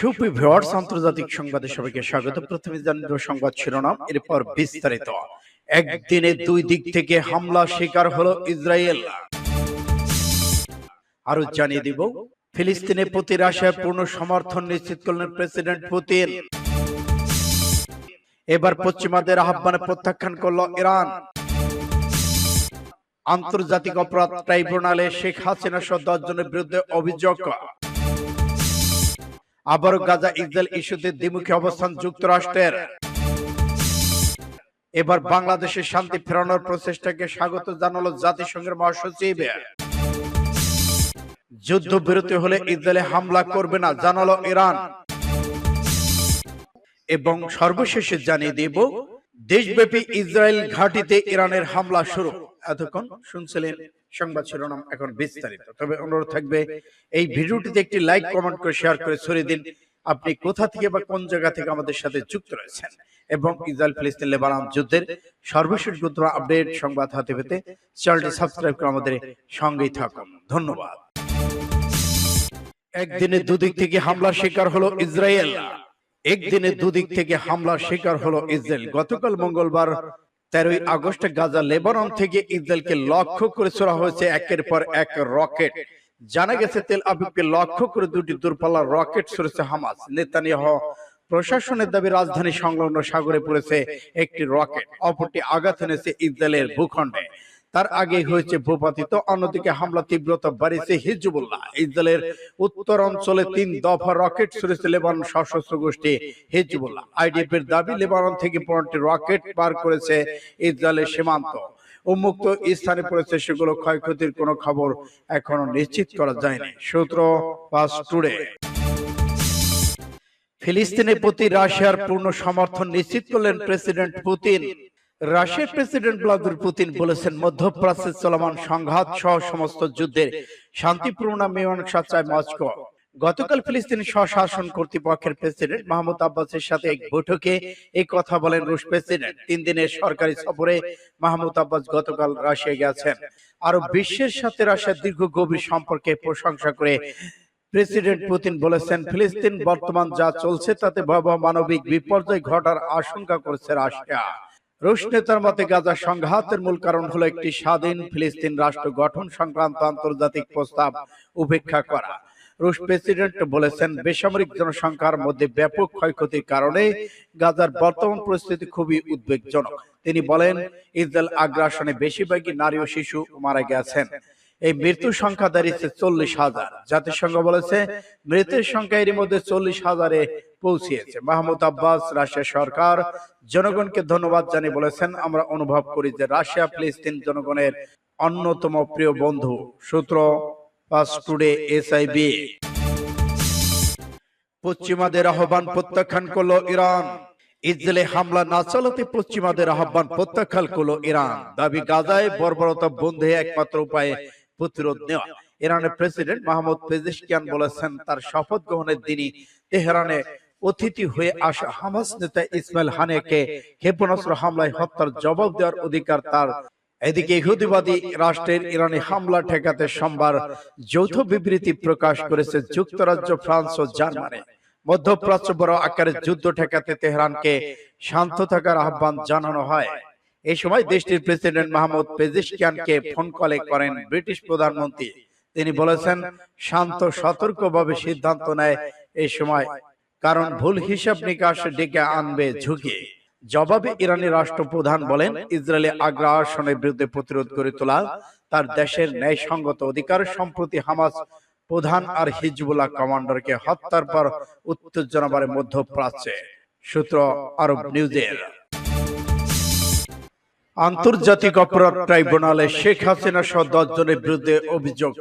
সুপ্রিভিওয়ার্স আন্তর্জাতিক সংবাদে সবাইকে স্বাগত। প্রথমে জানিয়ে সংবাদ শিরোনাম এরপর বিস্তারিত। একদিনে দুই দিক থেকে হামলা শিকার হলো ইসরায়েল। আরও জানিয়ে দিব ফিলিস্তিনের প্রতি রাশিয়ার পূর্ণ সমর্থন নিশ্চিত করলেন প্রেসিডেন্ট পুতিন। এবার পশ্চিমাদের আহ্বানে প্রত্যাখ্যান করল ইরান। আন্তর্জাতিক অপরাধ ট্রাইব্যুনালে শেখ হাসিনা সহ দশ জনের বিরুদ্ধে অভিযোগ। আবারও গাজা ইসরায়েল ইস্যুতে দ্বিমুখী অবস্থান যুক্তরাষ্ট্রের। এবার বাংলাদেশের শান্তি ফেরানোর প্রচেষ্টাকে স্বাগত জানালো জাতিসংঘের মহাসচিব। যুদ্ধ বিরতি হলে ইসরায়েলে হামলা করবে না জানালো ইরান। এবং সর্বশেষে জানিয়ে দেব দেশব্যাপী ইসরায়েল ঘাটিতে ইরানের হামলা শুরু। এতক্ষণ শুনছিলেন সংবাদ শিরোনাম এখন বিস্তারিত। তবে অনুরোধ থাকবে এই ভিডিওটিতে একটি লাইক কমেন্ট করে শেয়ার করে ছড়িয়ে দিন। আপনি কোথা থেকে বা কোন জায়গা থেকে আমাদের সাথে যুক্ত রয়েছেন এবং ইসরায়েল ফিলিস্তিন লেবানন যুদ্ধের সর্বশেষ গুরুত্ব আপডেট সংবাদ হাতে পেতে চ্যানেলটি সাবস্ক্রাইব করে আমাদের সঙ্গেই থাকুন। ধন্যবাদ। একদিনে দুদিক থেকে হামলার শিকার হলো ইসরায়েল। একদিনে দুদিক থেকে হামলার শিকার হলো ইসরায়েল। গতকাল মঙ্গলবার তেরোই আগস্ট গাজা লেবানন থেকে ইসরায়েলকে লক্ষ্য করে ছোড়া হয়েছে একের পর এক রকেট। জানা গেছে তেল আবিবকে লক্ষ্য করে দুটি দূরপাল্লার রকেট ছড়েছে হামাস। নেতানিয়াহ প্রশাসনের দাবি রাজধানী সংলগ্ন সাগরে পড়েছে একটি রকেট। অপরটি আঘাত এনেছে ইসরায়েলের ভূখণ্ডে। তার আগে হয়েছে ভূপাতিত অন্যদিকে হামলা তীব্রতা বাড়িয়েছে হিজবুল্লাহ। ইসরায়েলের উত্তর অঞ্চলে তিন দফা রকেট ছুড়েছে লেবানন সশস্ত্র গোষ্ঠী হিজবুল্লাহ। আইডিএফ এর দাবি লেবানন থেকে পনেরোটি রকেট পার করেছে ইসরায়েলের সীমান্ত। উন্মুক্ত স্থানে পড়েছে সেগুলো ক্ষয়ক্ষতির কোনো খবর এখনও নিশ্চিত করা যায়নি। সূত্র পাস টুডে। ফিলিস্তিনের প্রতি রাশিয়ার পূর্ণ সমর্থন নিশ্চিত করলেন প্রেসিডেন্ট পুতিন। রাশিয়ার প্রেসিডেন্ট ভ্লাদিমির পুতিন বলেছেন মধ্যপ্রাচ্যে চলমান সংঘাত সহ সমস্ত যুদ্ধের শান্তিপূর্ণ মীমাংসা চায় মস্কো। গতকাল ফিলিস্তিনি স্বশাসন কর্তৃপক্ষের প্রেসিডেন্ট মাহমুদ আব্বাসের সাথে এক বৈঠকে এই কথা বলেন রুশ প্রেসিডেন্ট। তিন দিনের সরকারি সফরে মাহমুদ আব্বাস গতকাল রাশিয়া গেছেন। আরও বিশ্বের সাথে রাশিয়ার দীর্ঘ গভীর সম্পর্কে প্রশংসা করে প্রেসিডেন্ট পুতিন বলেছেন ফিলিস্তিন বর্তমান যা চলছে তাতে ভয়াবহ মানবিক বিপর্যয় ঘটার আশঙ্কা করছে রাশিয়া রুশ মতে গাজা সংঘাতের মূল কারণ হলো একটি স্বাধীন ফিলিস্তিন রাষ্ট্র গঠন সংক্রান্ত আন্তর্জাতিক প্রস্তাব উপেক্ষা করা। রুশ প্রেসিডেন্ট বলেছেন, বেসামরিক জনসংখ্যার মধ্যে ব্যাপক ক্ষয়ক্ষতির কারণে গাজার বর্তমান পরিস্থিতি খুবই উদ্বেগজনক। তিনি বলেন ইসরায়েল আগ্রাসনে বেশিরভাগই নারী ও শিশু মারা গেছেন। এই মৃত্যুর সংখ্যা দাঁড়িয়েছে চল্লিশ হাজার। জাতিসংঘ বলেছে মৃতের সংখ্যা এর মধ্যে চল্লিশ হাজারে পৌঁছিয়েছে। মাহমুদ আব্বাস রাশিয়া সরকার জনগণকে ধন্যবাদ জানিয়ে বলেছেন আমরা অনুভব করি যে রাশিয়া ফিলিস্তিন জনগণের অন্যতম প্রিয় বন্ধু। সূত্র পাস টুডে এসআইবি। পশ্চিমাদের আহ্বান প্রত্যাখ্যান করল ইরান। ইসরায়েলে হামলা না চালাতে পশ্চিমাদের আহ্বান প্রত্যাখ্যান করল ইরান। দাবি গাজায় বর্বরতা বন্ধে একমাত্র উপায়ে প্রতিরোধ নেওয়া। ইরানের প্রেসিডেন্ট মাহমুদ পেজিশকিয়ান বলেছেন, তার শপথ গ্রহণের দিনই তেহরানে অতিথি হয়ে আসা হামাস নেতা ইসমাইল হানিয়াকে ক্ষেপণাস্ত্র হামলায় হত্যার জবাব দেওয়ার অধিকার তার। এদিকে ইহুদিবাদী রাষ্ট্রের ইরানি হামলা ঠেকাতে সোমবার যৌথ বিবৃতি প্রকাশ করেছে যুক্তরাজ্য, ফ্রান্স ও জার্মানি। মধ্যপ্রাচ্য বড় আকারের যুদ্ধ ঠেকাতে তেহরানকে শান্ত থাকার আহ্বান জানানো হয়। এই সময় দেশটির প্রেসিডেন্ট মাহমুদ পেজিশকিয়ানকে ফোন কলে করেন ব্রিটিশ প্রধানমন্ত্রী। তিনি বলেছেন শান্ত সতর্কভাবে সিদ্ধান্ত নেয় এই সময় কারণ ভুল হিসাব নিকাশ ডেকে আনবে ঝুঁকি। জবাবে ইরানি রাষ্ট্রপ্রধান বলেন ইসরায়েলি আগ্রাসনের বিরুদ্ধে প্রতিরোধ করে তোলা তার দেশের ন্যায়সঙ্গত অধিকার সম্প্রতি হামাস প্রধান আর হিজবুল্লাহ কমান্ডারকে হত্যার পর উত্তেজনা বাড়ে মধ্যপ্রাচ্যে। সূত্র আরব নিউজের আন্তর্জাতিক অপরাধ ট্রাইব্যুনালে শেখ হাসিনা সহ দশ জনের বিরুদ্ধে অভিযোগ।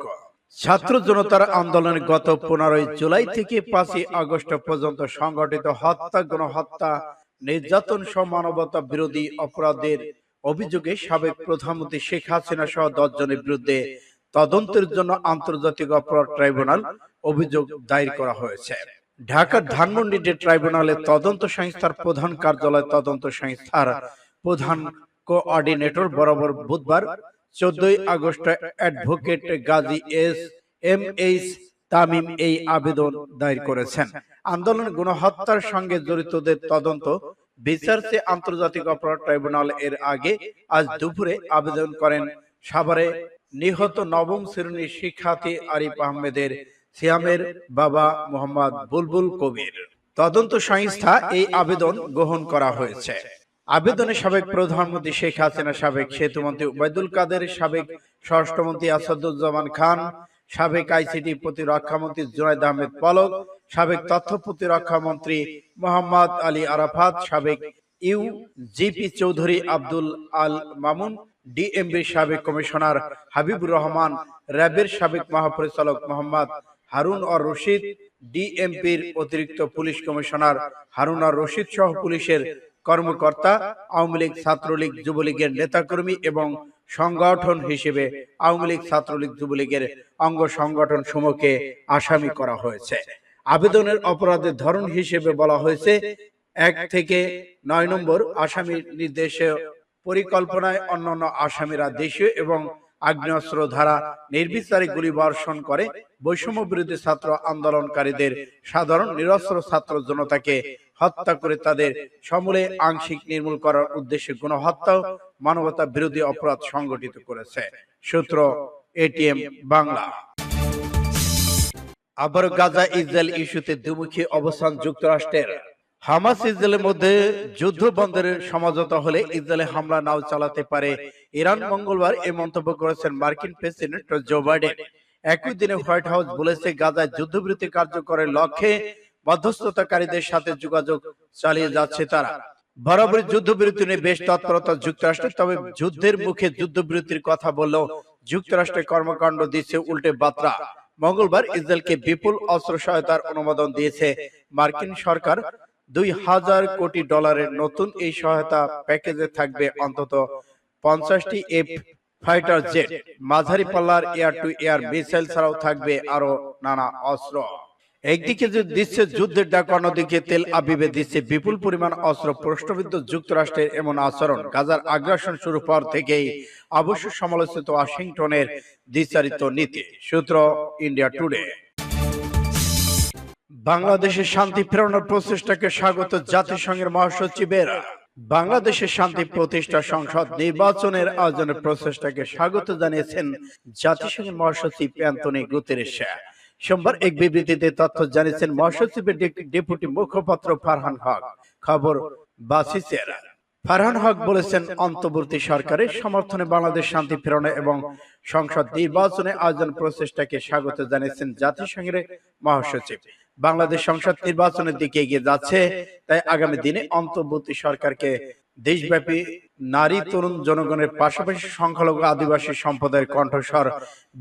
ছাত্র জনতার আন্দোলনে গত পনেরোই জুলাই থেকে পাঁচই আগস্ট পর্যন্ত সংগঠিত হত্যা, গণহত্যা, নির্যাতন সহ মানবতা বিরোধী অপরাধের অভিযোগে সাবেক প্রধানমন্ত্রী শেখ হাসিনা সহ দশ জনের বিরুদ্ধে তদন্তের জন্য আন্তর্জাতিক অপরাধ ট্রাইব্যুনাল অভিযোগ দায়ের করা হয়েছে। ঢাকার ধানমন্ডি ট্রাইব্যুনালের তদন্ত সংস্থার প্রধান কার্যালয় তদন্ত সংস্থার প্রধান কোঅর্ডিনেটর বরাবর বুধবার চোদ্দই August advocate Gazi S M H Tamim এই আবেদন দায়ের করেছেন। আন্দোলন গণহত্যার সঙ্গে জড়িতদের তদন্ত বিচার আন্তর্জাতিক অপরাধ ট্রাইব্যুনাল এর আগে আজ দুপুরে আবেদন করেন সাভারে নিহত নবম শ্রেণির শিক্ষার্থী আরিফ আহমেদের সিয়ামের বাবা মোহাম্মদ বুলবুল কবির। তদন্ত সংস্থা এই আবেদন গ্রহণ করা হয়েছে। আবেদনে সাবেক প্রধানমন্ত্রী শেখ হাসিনা সাবেক সেতুমন্ত্রী ওবায়দুল কাদের সাবেক স্বরাষ্ট্রমন্ত্রী আসাদুজ্জামান খান সাবেক আইসিটি প্রতিরক্ষামন্ত্রী জুনাইদ আহমেদ পলক সাবেক তথ্য প্রতিরক্ষামন্ত্রী মোহাম্মদ আলী আরাফাত সাবেক ইউ জিপি চৌধুরী আব্দুল আল মামুন ডিএমবির সাবেক কমিশনার হাবিবুর রহমান র্যাবের সাবেক মহাপরিচালক মোহাম্মদ হারুন অর রশিদ ডিএমপির অতিরিক্ত পুলিশ কমিশনার হারুন আর রশিদ সহ পুলিশের কর্মকর্তা, আওয়ামী লীগ, ছাত্রলীগ, যুবলীগের নেতাকর্মী এবং সংগঠন হিসেবে আওয়ামী লীগ, ছাত্রলীগ, যুবলীগের অঙ্গ সংগঠন সমূহকে আসামি করা হয়েছে। আবেদনের অপরাধের ধরন হিসেবে বলা হয়েছে, এক থেকে নয় নম্বর আসামির নির্দেশে পরিকল্পনায় অন্যান্য আসামিরা দেশীয় এবং আগ্নেয়াস্ত্র ধারা নির্বিচারে গুলি বর্ষণ করে বৈষম্য বিরোধী ছাত্র আন্দোলনকারীদের সাধারণ নিরস্ত্র ছাত্র জনতাকে হত্যা করে তাদের সমূলে আংশিক নির্মূল করার উদ্দেশ্যে গণহত্যা মানবতা বিরোধী অপরাধ সংগঠিত করেছে। সূত্র এটিএম বাংলা। আবার গাজা ইসরায়েল ইস্যুতে দ্বিমুখী অবস্থান যুক্তরাষ্ট্রের। হামাস ইসরায়েলের মধ্যে যুদ্ধ বন্ধের সমঝোতা হলে ইসরায়েলে হামলা নাও চালাতে পারে। ইরান মঙ্গলবার এই মন্তব্য করেছেন মার্কিন প্রেসিডেন্ট জো বাইডেন। একই দিনে হোয়াইট হাউস বলেছে গাজায় যুদ্ধবিরতি কার্যকরের লক্ষ্যে মধ্যস্থতাকারীদের সাথে যোগাযোগ চালিয়ে যাচ্ছে তারা। বরাবরই যুদ্ধবিরতি নিয়ে বেশ তৎপরতা যুক্তরাষ্ট্রের তবে যুদ্ধের মুখে যুদ্ধবিরতির কথা বললেও যুক্তরাষ্ট্রের কর্মকাণ্ড দিচ্ছে উল্টে বার্তা মঙ্গলবার ইসরায়েলকে বিপুল অস্ত্র সহায়তার অনুমোদন দিয়েছে। মার্কিন সরকার দুই হাজার কোটি ডলারের নতুন এই সহায়তা প্যাকেজে থাকবে অন্তত পঞ্চাশটি এফ ফাইটার জেট। মাঝারি পাল্লার এয়ার টু এয়ার মিসাইল ছাড়াও থাকবে আরও নানা অস্ত্র। একদিকে যে দিচ্ছে যুদ্ধের ডাক, অন্যদিকে তেল আবিবে দিচ্ছে বিপুল পরিমাণ অস্ত্র। প্রশ্নবিদ্ধ যুক্তরাষ্ট্রের এমন আচরণ গাজার আগ্রাসন শুরু পর থেকেই অবশ্য সমালোচিত ওয়াশিংটনের দ্বিচারিত নীতি। সূত্র ইন্ডিয়া টুডে। বাংলাদেশের শান্তি ফেরানোর প্রচেষ্টাকে স্বাগত জাতিসংঘের মহাসচিবের বাংলাদেশের শান্তি প্রতিষ্ঠা সংসদ নির্বাচনের আয়োজনের প্রচেষ্টাকে স্বাগত জানিয়েছেন জাতিসংঘের মহাসচিব অ্যান্টনি গুতেরেস সোমবার এক বিবৃতিতে তথ্য জানিয়েছেন মহাসচিবের ডেপুটি মুখপাত্র ফারহান হক। খবর বাসিসের। ফারহান হক বলেছেন, অন্তর্বর্তী সরকারের সমর্থনে বাংলাদেশ শান্তি ফেরানো এবং সংসদ নির্বাচনে আয়োজন প্রচেষ্টাকে স্বাগত জানিয়েছেন জাতিসংঘের মহাসচিব। বাংলাদেশ সংসদ নির্বাচনের দিকে এগিয়ে যাচ্ছে। তাই আগামী দিনে অন্তর্বর্তী সরকারকে দেশব্যাপী নারী তরুণ জনগণের পাশাপাশি সংখ্যালঘু আদিবাসী সম্প্রদায়ের কণ্ঠস্বর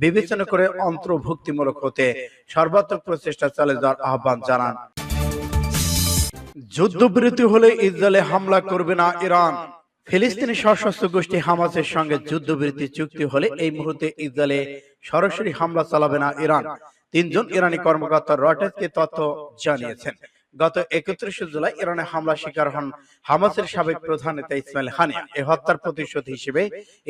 বিবেচনা করে অন্তর্ভুক্তিমূলক হতে সর্বাত্মক প্রচেষ্টা চালিয়ে যাওয়ার আহ্বান জানান। যুদ্ধবিরতি হলে ইসরায়েলে হামলা করবে না ইরান। ফিলিস্তিনি সশস্ত্র গোষ্ঠী হামাসের সঙ্গে যুদ্ধবিরতি চুক্তি হলে এই মুহূর্তে ইসরায়েলে সরাসরি হামলা চালাবে না ইরান। তিনজন ইরানি কর্মকর্তা রয়টার্সকে তথ্য জানিয়েছেন। গত একত্রিশে জুলাই ইরানে হামলা শিকার হন হামাসের সাবেক প্রধান নেতা ইসমাইল হানিয়া। এ হত্যার প্রতিশোধ হিসেবে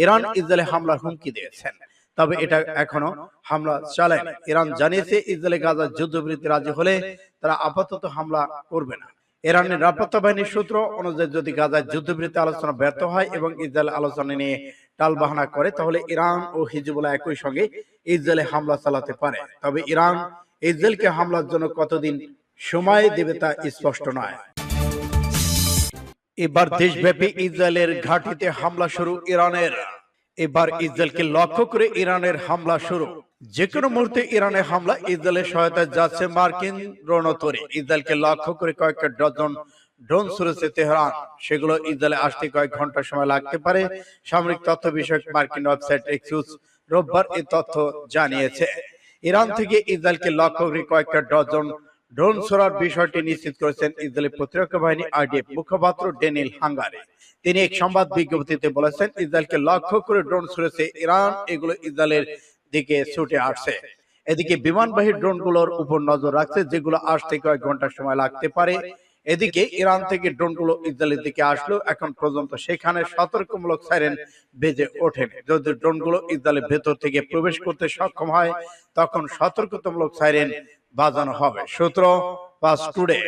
ইরান ইসরায়েলে হামলার হুমকি দিয়েছেন। তবে এটা এখনও হামলা চালায় ইরান জানিয়েছে ইসরায়েলে গাজা যুদ্ধবিরতি রাজি হলে তারা আপাতত হামলা করবে না। ইরানের নিরাপত্তা বাহিনীর সূত্র অনুযায়ী যদি গাজায় যুদ্ধবিরতি আলোচনা ব্যর্থ হয় এবং ইসরায়েল আলোচনা নিয়ে টালবাহানা করে তাহলে ইরান ও হিজবুল্লাহ একই সঙ্গে ইসরায়েলে হামলা চালাতে পারে। তবে ইরান ইসরায়েলকে হামলার জন্য কতদিন সময় দেবে তা স্পষ্ট নয়। এবার দেশব্যাপী ইসরায়েলের ঘাঁটিতে হামলা শুরু ইরানের। এবার ইসরায়েলকে লক্ষ্য করে ইরানের হামলা শুরু। যে কোনো মুহূর্তে ইরানের হামলা ইসরায়েলের সহায়তায় যাচ্ছে মার্কিন রণতরী। ইসরায়েলকে লক্ষ্য করে কয়েকটা ডজন ড্রোন ছুড়েছে তেহরান। সেগুলো ইসরায়েলে আসতে কয়েক ঘণ্টা সময় লাগতে পারে। সামরিক তথ্য বিষয়ক মার্কিন ওয়েবসাইট এক্সিউজ রোববার এই তথ্য জানিয়েছে। ইরান থেকে ইসরায়েলকে লক্ষ্য করে কয়েকটা ডজন ড্রোন ছোড়ার বিষয়টি নিশ্চিত করেছেন ইসরায়েলি প্রতিরক্ষা বাহিনী আইডিএফ মুখপাত্র ডেনিল হাঙ্গারে। তিনি এক সংবাদ বিজ্ঞপ্তিতে বলেছেন ইসরায়েলকে লক্ষ্য করে ড্রোন ছুড়েছে ইরান এগুলো ইসরায়েলের দিকে ছুটে আসছে। এদিকে বিমানবাহী ড্রোনগুলোর উপর নজর রাখছে যেগুলো আসতে কয়েক ঘণ্টা সময় লাগতে পারে। এদিকে ইরান থেকে ড্রোনগুলো ইসরায়েলের দিকে আসলো এখন পর্যন্ত সেখানে সতর্কমূলক সাইরেন বেজে ওঠেনি। যদি ড্রোনগুলো ইসরায়েলের ভেতর থেকে প্রবেশ করতে সক্ষম হয় তখন সতর্কতামূলক সাইরেন বাজানো হবে। সূত্র পাস টুডে।